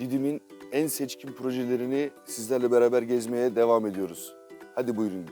Didim'in en seçkin projelerini sizlerle beraber gezmeye devam ediyoruz. Hadi buyurun.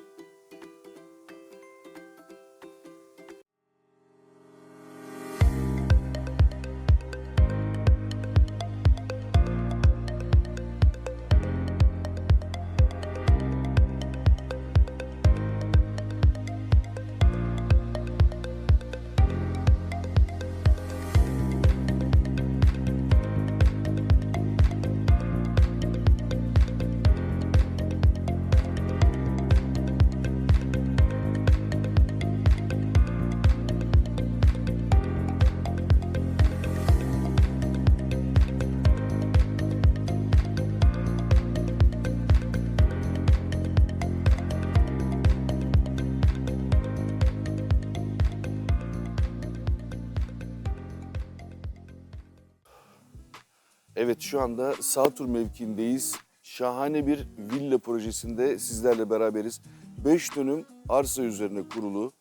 Evet şu anda Sağtur mevkiindeyiz. Şahane bir villa projesinde sizlerle beraberiz. 5 dönüm arsa üzerine kurulu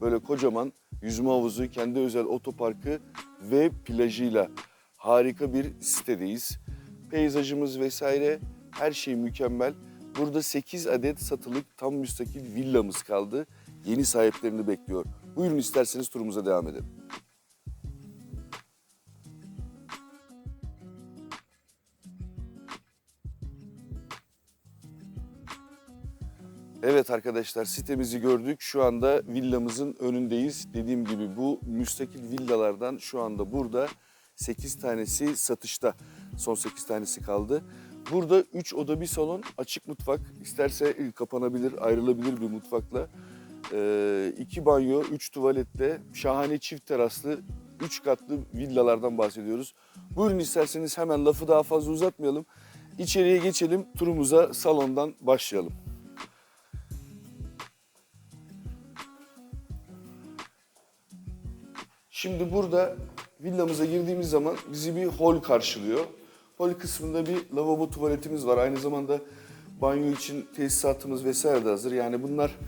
böyle kocaman yüzme havuzu, kendi özel otoparkı ve plajıyla harika bir sitedeyiz. Peyzajımız vesaire her şey mükemmel. Burada 8 adet satılık tam müstakil villamız kaldı. Yeni sahiplerini bekliyor. Buyurun isterseniz turumuza devam edelim. Evet arkadaşlar sitemizi gördük. Şu anda villamızın önündeyiz. Dediğim gibi bu müstakil villalardan şu anda burada 8 tanesi satışta. Son 8 tanesi kaldı. Burada 3 oda bir salon, açık mutfak. İsterse kapanabilir, ayrılabilir bir mutfakla. 2 banyo, 3 tuvaletle, şahane çift teraslı, 3 katlı villalardan bahsediyoruz. Buyurun isterseniz hemen lafı daha fazla uzatmayalım. İçeriye geçelim, turumuza salondan başlayalım. Şimdi burada villamıza girdiğimiz zaman bizi bir hol karşılıyor. Hol kısmında bir lavabo tuvaletimiz var. Aynı zamanda banyo için tesisatımız vesaire de hazır. Yani bunlar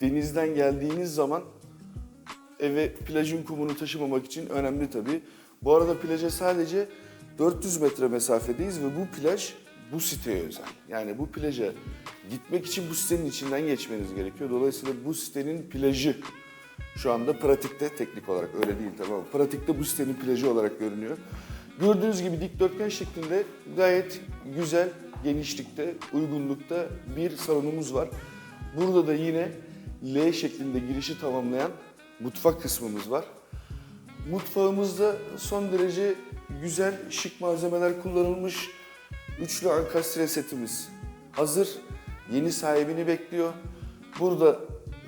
denizden geldiğiniz zaman eve plajın kumunu taşımamak için önemli tabii. Bu arada plaja sadece 400 metre mesafedeyiz ve bu plaj bu siteye özel. Yani bu plaja gitmek için bu sitenin içinden geçmeniz gerekiyor. Dolayısıyla bu sitenin plajı şu anda pratikte teknik olarak öyle değil tamam? Pratikte bu sitenin plajı olarak görünüyor. Gördüğünüz gibi dikdörtgen şeklinde gayet güzel genişlikte, uygunlukta bir salonumuz var. Burada da yine L şeklinde girişi tamamlayan mutfak kısmımız var. Mutfağımızda son derece güzel, şık malzemeler kullanılmış. Üçlü ankastre setimiz hazır. Yeni sahibini bekliyor. Burada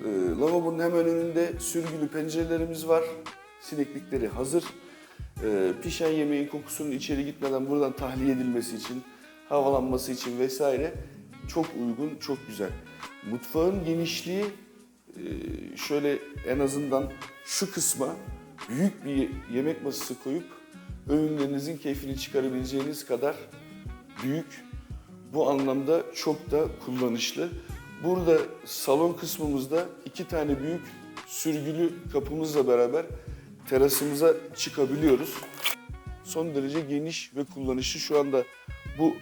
e, lavabonun hemen önünde sürgülü pencerelerimiz var. Sineklikleri hazır. E, pişen yemeğin kokusunun içeri gitmeden buradan tahliye edilmesi için, havalanması için vesaire çok uygun, çok güzel. Mutfağın genişliği e, şöyle en azından şu kısma büyük bir yemek masası koyup öğünlerinizin keyfini çıkarabileceğiniz kadar büyük. Bu anlamda çok da kullanışlı. Burada salon kısmımızda iki tane büyük sürgülü kapımızla beraber terasımıza çıkabiliyoruz. Son derece geniş ve kullanışlı. Şu anda bu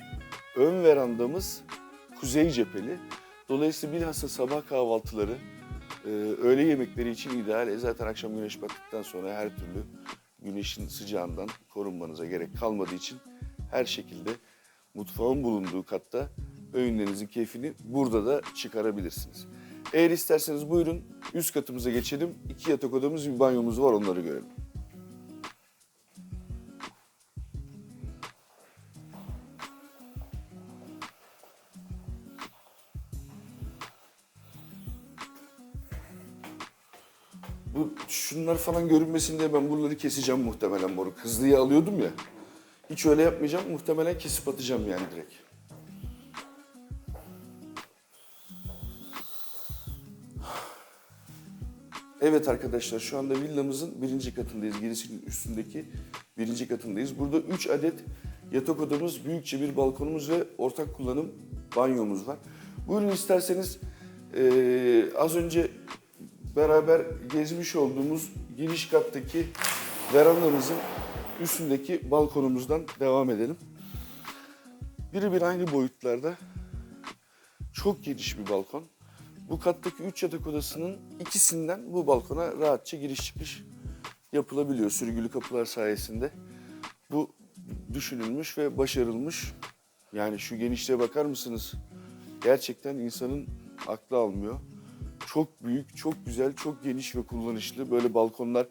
ön verandamız kuzey cepheli. Dolayısıyla bilhassa sabah kahvaltıları, e, öğle yemekleri için ideal. E zaten akşam güneş battıktan sonra her türlü güneşin sıcağından korunmanıza gerek kalmadığı için her şekilde mutfağın bulunduğu katta öğünlerinizin keyfini burada da çıkarabilirsiniz. Eğer isterseniz buyurun üst katımıza geçelim. İki yatak odamız, bir banyomuz var onları görelim. Bu şunlar falan görünmesin diye ben buraları keseceğim muhtemelen moruk. Hızlıya alıyordum ya. Hiç öyle yapmayacağım. Muhtemelen kesip atacağım yani direkt. Evet arkadaşlar şu anda villamızın birinci katındayız. Girişin üstündeki birinci katındayız. Burada 3 adet yatak odamız, büyükçe bir balkonumuz ve ortak kullanım banyomuz var. Buyurun isterseniz eee, az önce beraber gezmiş olduğumuz giriş kattaki verandamızın üstündeki balkonumuzdan devam edelim. Birebir aynı boyutlarda çok geniş bir balkon. Bu kattaki üç yatak odasının ikisinden bu balkona rahatça giriş çıkış yapılabiliyor sürgülü kapılar sayesinde. Bu düşünülmüş ve başarılmış. Yani şu genişliğe bakar mısınız? Gerçekten insanın aklı almıyor. Çok büyük, çok güzel, çok geniş ve kullanışlı böyle balkonlar.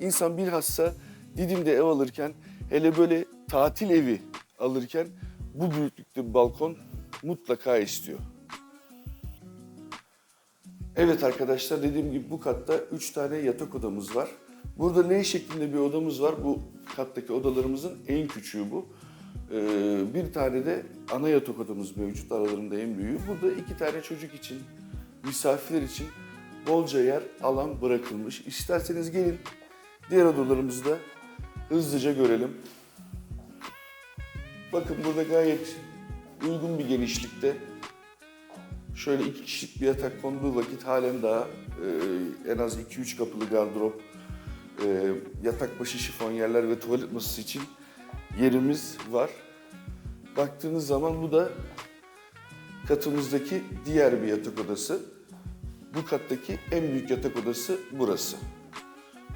İnsan bilhassa Didim'de ev alırken, hele böyle tatil evi alırken bu büyüklükte bir balkon mutlaka istiyor. Evet arkadaşlar dediğim gibi bu katta 3 tane yatak odamız var. Burada L şeklinde bir odamız var. Bu kattaki odalarımızın en küçüğü bu. Ee, bir tane de ana yatak odamız mevcut aralarında en büyüğü. Burada iki tane çocuk için, misafirler için bolca yer, alan bırakılmış. İsterseniz gelin diğer odalarımızı da hızlıca görelim. Bakın burada gayet uygun bir genişlikte şöyle iki kişilik bir yatak konduğu vakit halen daha e, en az 2-3 kapılı gardırop, e, yatak başı şifon yerler ve tuvalet masası için yerimiz var. Baktığınız zaman bu da katımızdaki diğer bir yatak odası. Bu kattaki en büyük yatak odası burası.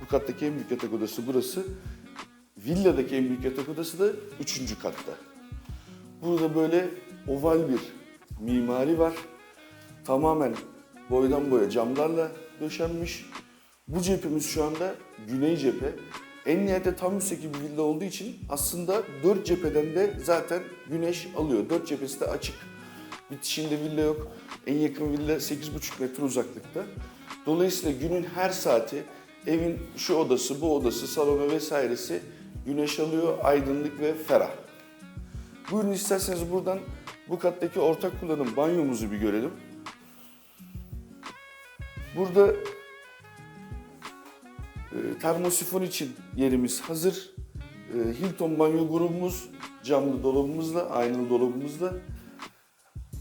Bu kattaki en büyük yatak odası burası. Villadaki en büyük yatak odası da üçüncü katta. Burada böyle oval bir mimari var. Tamamen boydan boya camlarla döşenmiş. Bu cephemiz şu anda güney cephe. En nihayette tam müstakil bir villa olduğu için aslında dört cepheden de zaten güneş alıyor. Dört cephesi de açık. Bitişinde villa yok. En yakın villa 8,5 metre uzaklıkta. Dolayısıyla günün her saati evin şu odası, bu odası, salonu vesairesi güneş alıyor, aydınlık ve ferah. Buyurun isterseniz buradan bu kattaki ortak kullanım banyomuzu bir görelim. Burada e, termosifon için yerimiz hazır. E, Hilton banyo grubumuz camlı dolabımızla, aynalı dolabımızla.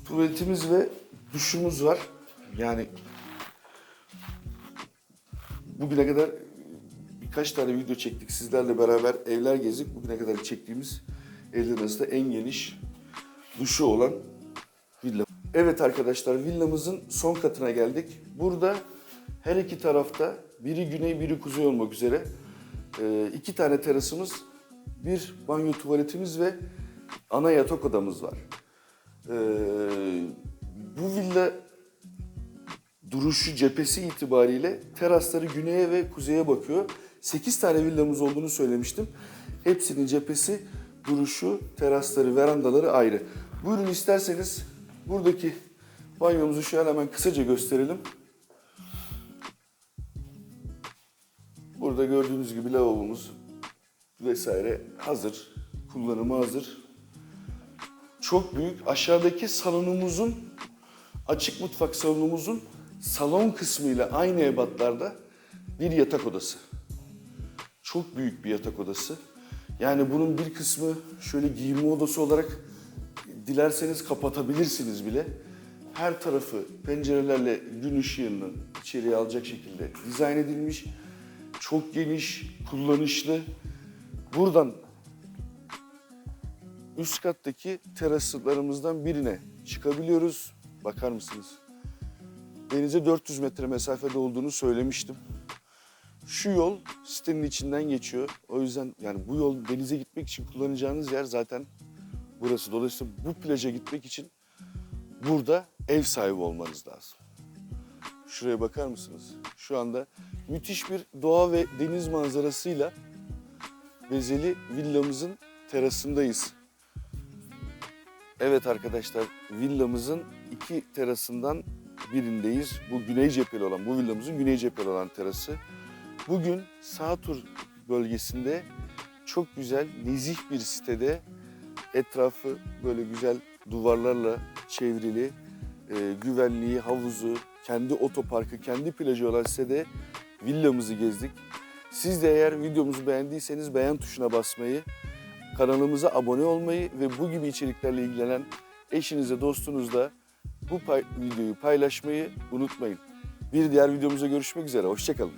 Tuvaletimiz ve duşumuz var. Yani bugüne kadar birkaç tane video çektik. Sizlerle beraber evler gezdik. Bugüne kadar çektiğimiz evler arasında en geniş duşu olan. Evet arkadaşlar villamızın son katına geldik. Burada her iki tarafta biri güney biri kuzey olmak üzere e, iki tane terasımız, bir banyo tuvaletimiz ve ana yatak odamız var. E, bu villa duruşu cephesi itibariyle terasları güneye ve kuzeye bakıyor. 8 tane villamız olduğunu söylemiştim. Hepsinin cephesi, duruşu, terasları, verandaları ayrı. Buyurun isterseniz buradaki banyomuzu şöyle hemen kısaca gösterelim. Burada gördüğünüz gibi lavabomuz vesaire hazır. Kullanıma hazır. Çok büyük. Aşağıdaki salonumuzun, açık mutfak salonumuzun salon kısmıyla aynı ebatlarda bir yatak odası. Çok büyük bir yatak odası. Yani bunun bir kısmı şöyle giyinme odası olarak dilerseniz kapatabilirsiniz bile. Her tarafı pencerelerle gün ışığını içeriye alacak şekilde dizayn edilmiş. Çok geniş, kullanışlı. Buradan üst kattaki teraslarımızdan birine çıkabiliyoruz. Bakar mısınız? Denize 400 metre mesafede olduğunu söylemiştim. Şu yol sitenin içinden geçiyor. O yüzden yani bu yol denize gitmek için kullanacağınız yer zaten burası. Dolayısıyla bu plaja gitmek için burada ev sahibi olmanız lazım. Şuraya bakar mısınız? Şu anda müthiş bir doğa ve deniz manzarasıyla Bezeli villamızın terasındayız. Evet arkadaşlar villamızın iki terasından birindeyiz. Bu güney cepheli olan, bu villamızın güney cepheli olan terası. Bugün Sağtur bölgesinde çok güzel, nezih bir sitede etrafı böyle güzel duvarlarla çevrili, e, güvenliği, havuzu, kendi otoparkı, kendi plajı olan sitede villamızı gezdik. Siz de eğer videomuzu beğendiyseniz beğen tuşuna basmayı, kanalımıza abone olmayı ve bu gibi içeriklerle ilgilenen eşinize, dostunuzla bu pay- videoyu paylaşmayı unutmayın. Bir diğer videomuzda görüşmek üzere. Hoşçakalın.